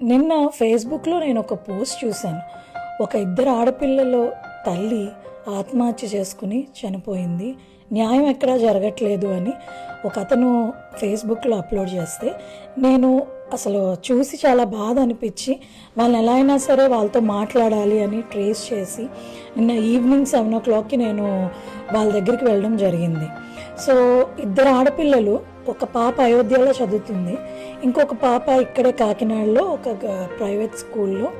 నిన్న ఫేస్బుక్లో నేను ఒక పోస్ట్ చూశాను. ఒక ఇద్దరు ఆడపిల్లలో తల్లి ఆత్మహత్య చేసుకుని చనిపోయింది. న్యాయం ఎక్కడా జరగట్లేదు అని ఒక అతను ఫేస్బుక్లో అప్లోడ్ చేస్తే నేను అసలు చూసి చాలా బాధ అనిపించి వాళ్ళని ఎలా అయినా సరే వాళ్ళతో మాట్లాడాలి అని ట్రేస్ చేసి నిన్న ఈవినింగ్ సెవెన్ ఓ క్లాక్కి నేను వాళ్ళ దగ్గరికి వెళ్ళడం జరిగింది. సో ఇద్దరు ఆడపిల్లలు ఒక పాప అయోధ్యలో చదువుతుంది. ఇంకొక పాప ఇక్కడే కాకినాడలో ఒక ప్రైవేట్ స్కూల్లో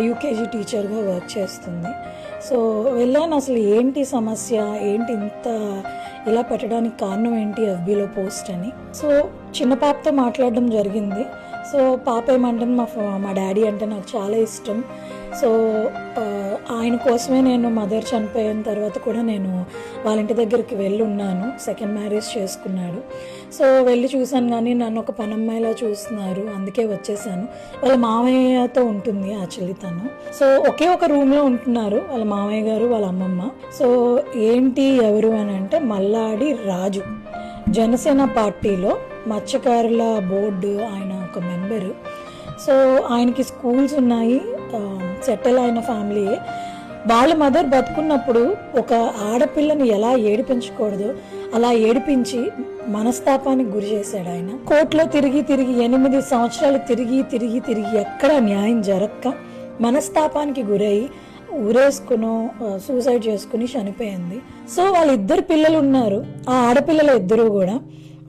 యూకేజీ టీచర్గా వర్క్ చేస్తుంది. సో వెళ్ళాను అసలు ఏంటి సమస్య? ఏంటి ఇంత ఇలా పెట్టడానికి కారణం ఏంటి ఎఫ్బీలో పోస్ట్ అని? సో చిన్న పాపతో మాట్లాడడం జరిగింది. సో పాప ఏమంటుంది? మా ఫ- మా డాడీ అంటే నాకు చాలా ఇష్టం. సో ఆయన కోసమే నేను మదర్ చనిపోయిన తర్వాత కూడా నేను వాళ్ళ ఇంటి దగ్గరికి వెళ్ళి ఉన్నాను సెకండ్ మ్యారేజ్ చేసుకున్నాడు. సో వెళ్ళి చూశాను కానీ నన్ను ఒక పనమ్మాయిలా చూస్తున్నారు. అందుకే వచ్చేసాను. వాళ్ళ మామయ్యతో ఉంటుంది యాక్చువల్లీ తను. సో ఒకే ఒక రూమ్లో ఉంటున్నారు వాళ్ళ మామయ్య గారు వాళ్ళ అమ్మమ్మ. సో ఏంటి ఎవరు అని అంటే మల్లాడి రాజు. జనసేన పార్టీలో మత్స్యకారుల బోర్డు ఆయన ఒక మెంబరు. సో ఆయనకి స్కూల్స్ ఉన్నాయి. సెటిల్ అయిన ఫ్యామిలీయే వాళ్ళ మదర్ బతుకున్నప్పుడు ఒక ఆడపిల్లని ఎలా ఏడిపించకూడదు అలా ఏడిపించి మనస్తాపానికి గురి చేశాడు ఆయన. కోర్టులో తిరిగి తిరిగి ఎనిమిది సంవత్సరాలు తిరిగి తిరిగి తిరిగి ఎక్కడ న్యాయం జరక్క మనస్తాపానికి గురై ఊరేసుకునో సూసైడ్ చేసుకుని చనిపోయింది. సో వాళ్ళ ఇద్దరు పిల్లలు ఉన్నారు. ఆ ఆడపిల్లల ఇద్దరు కూడా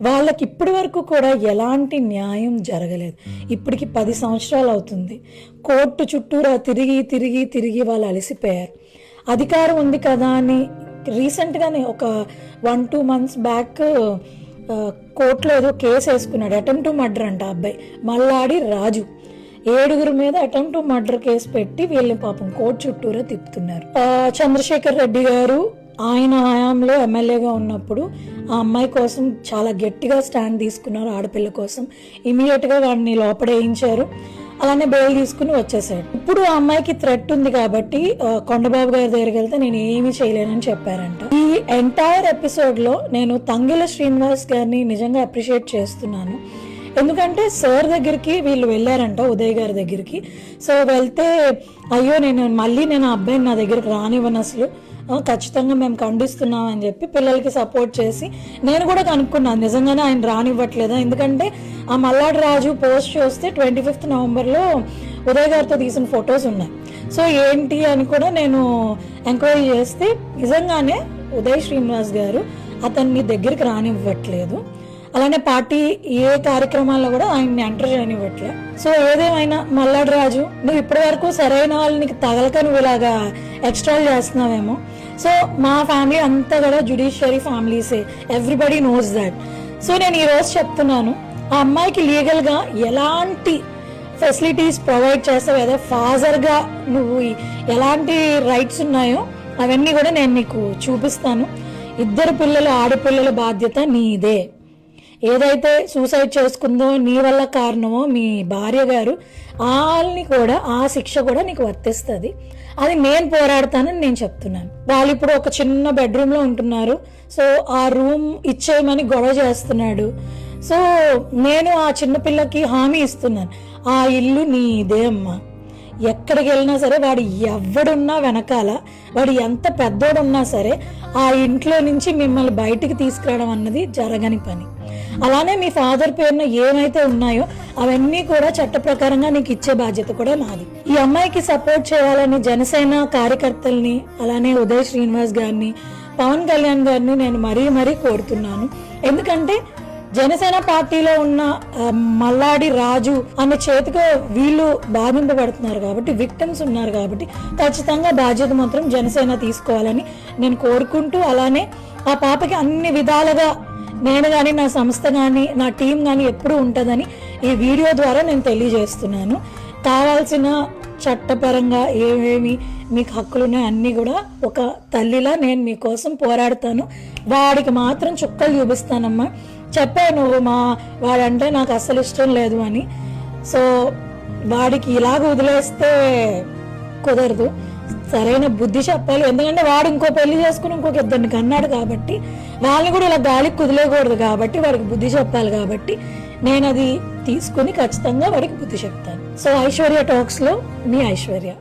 వాళ్ళకి ఇప్పటి వరకు కూడా ఎలాంటి న్యాయం జరగలేదు. ఇప్పటికి పది సంవత్సరాలు అవుతుంది. కోర్టు చుట్టూరా తిరిగి తిరిగి తిరిగి వాళ్ళు అలసిపోయారు. అధికారం ఉంది కదా అని రీసెంట్గానే ఒక వన్ టూ మంత్స్ బ్యాక్ కోర్టులో ఏదో కేసు వేసుకున్నాడు. అటెంప్ట్ మర్డర్ అంట అబ్బాయి. మల్లాడి రాజు. ఏడుగురు మీద అటెంప్ట్ మర్డర్ కేసు పెట్టి వీళ్ళని పాపం కోర్టు చుట్టూరా తిప్పుతున్నారు. చంద్రశేఖర్ రెడ్డి గారు ఆయన హయాంలో ఎమ్మెల్యేగా ఉన్నప్పుడు ఆ అమ్మాయి కోసం చాలా గట్టిగా స్టాండ్ తీసుకున్నారు ఆడపిల్ల కోసం. ఇమీడియట్గా వాడిని లోపడేయించారు అలానే బెయిల్ తీసుకుని వచ్చేసాడు. ఇప్పుడు ఆ అమ్మాయికి థ్రెట్ ఉంది కాబట్టి కొండబాబు గారి దగ్గరికి వెళ్తే నేను ఏమీ చేయలేనని చెప్పారంట. ఈ ఎంటైర్ ఎపిసోడ్లో నేను తంగిల శ్రీనివాస్ గారిని నిజంగా అప్రిషియేట్ చేస్తున్నాను. ఎందుకంటే సార్ దగ్గరికి వీళ్ళు వెళ్ళారంట ఉదయ్ గారి దగ్గరికి. సో వెళ్తే అయ్యో నేను మళ్ళీ నేను ఆ అబ్బాయిని నా దగ్గరికి రానివ్వను అసలు. ఖచ్చితంగా మేము ఖండిస్తున్నాం అని చెప్పి పిల్లలకి సపోర్ట్ చేసి నేను కూడా కనుక్కున్నాను. నిజంగానే ఆయన రానివ్వట్లేదా? ఎందుకంటే ఆ మల్లాడి రాజు పోస్ట్ చూస్తే ట్వంటీ ఫిఫ్త్ నవంబర్లో ఉదయ్ గారితో తీసిన ఫొటోస్ ఉన్నాయి. సో ఏంటి అని కూడా నేను ఎంక్వైరీ చేస్తే నిజంగానే ఉదయ్ శ్రీనివాస్ గారు అతన్ని దగ్గరికి రానివ్వట్లేదు. అలానే పార్టీ ఏ కార్యక్రమాల్లో కూడా ఆయన్ని ఎంటర్ చేయనివ్వట్లే. సో ఏదేమైనా మల్లాడు రాజు నువ్వు ఇప్పటి వరకు సరైన వాళ్ళు నీకు తగలక నువ్వు ఇలాగా ఎక్స్ట్రాల్ చేస్తున్నావేమో. సో మా ఫ్యామిలీ అంతా కూడా జుడిషియరీ ఫ్యామిలీసే ఎవ్రీబడి నోస్ దాట్ సో నేను ఈరోజు చెప్తున్నాను ఆ అమ్మాయికి లీగల్గా ఎలాంటి ఫెసిలిటీస్ ప్రొవైడ్ చేస్తావు? ఏదో ఫాదర్గా నువ్వు ఎలాంటి రైట్స్ ఉన్నాయో అవన్నీ కూడా నేను నీకు చూపిస్తాను. ఇద్దరు పిల్లలు ఆడపిల్లల బాధ్యత నీదే. ఏదైతే సూసైడ్ చేసుకుందో నీ వల్ల కారణమో మీ భార్య గారు వాళ్ళని కూడా ఆ శిక్ష కూడా నీకు వర్తిస్తుంది. అది నేను పోరాడతానని నేను చెప్తున్నాను. వాళ్ళు ఇప్పుడు ఒక చిన్న బెడ్రూమ్లో ఉంటున్నారు. సో ఆ రూమ్ ఇచ్చేయమని గొడవ చేస్తున్నాడు. సో నేను ఆ చిన్నపిల్లకి హామీ ఇస్తున్నాను. ఆ ఇల్లు నీదే అమ్మా. ఎక్కడికి వెళ్ళినా సరే వాడు ఎవడున్నా వెనకాల వాడు ఎంత పెద్దోడున్నా సరే ఆ ఇంట్లో నుంచి మిమ్మల్ని బయటికి తీసుకురావడం అన్నది జరగని పని. అలానే మీ ఫాదర్ పేరున ఏమైతే ఉన్నాయో అవన్నీ కూడా చట్ట ప్రకారంగా నీకు ఇచ్చే బాధ్యత కూడా నాది. ఈ అమ్మాయికి సపోర్ట్ చేయాలని జనసేన కార్యకర్తల్ని అలానే ఉదయ్ శ్రీనివాస్ గారిని పవన్ కళ్యాణ్ గారిని నేను మరీ మరీ కోరుతున్నాను. ఎందుకంటే జనసేన పార్టీలో ఉన్న మల్లాడి రాజు అనే చేతిగా వీళ్ళు బాధింపబడుతున్నారు కాబట్టి విక్టిమ్స్ ఉన్నారు కాబట్టి ఖచ్చితంగా బాధ్యత మాత్రం జనసేన తీసుకోవాలని నేను కోరుకుంటూ అలానే ఆ పాపకి అన్ని విధాలుగా నేను కానీ నా సంస్థ కానీ నా టీం కానీ ఎప్పుడు ఉంటుందని ఈ వీడియో ద్వారా నేను తెలియజేస్తున్నాను. కావాల్సిన చట్టపరంగా ఏమేమి మీకు హక్కులు ఉన్నాయో అన్నీ కూడా ఒక తల్లిలా నేను మీకోసం పోరాడతాను. వాడికి మాత్రం చుక్కలు చూపిస్తానమ్మా. చెప్పాను నువ్వు మా వాడంటే నాకు అస్సలు ఇష్టం లేదు అని. సో వాడికి ఇలాగ వదిలేస్తే కుదరదు. సరైన బుద్ధి చెప్పాలి. ఎందుకంటే వాడు ఇంకో పెళ్ళి చేసుకుని ఇంకొక ఇద్దరిని కన్నాడు కాబట్టి వాళ్ళని కూడా ఇలా గాలికి కుదిలేయకూడదు కాబట్టి వాడికి బుద్ధి చెప్పాలి కాబట్టి నేను అది తీసుకుని ఖచ్చితంగా వాడికి బుద్ధి చెప్తాను. సో ఐశ్వర్య టాక్స్లో మీ ఐశ్వర్య.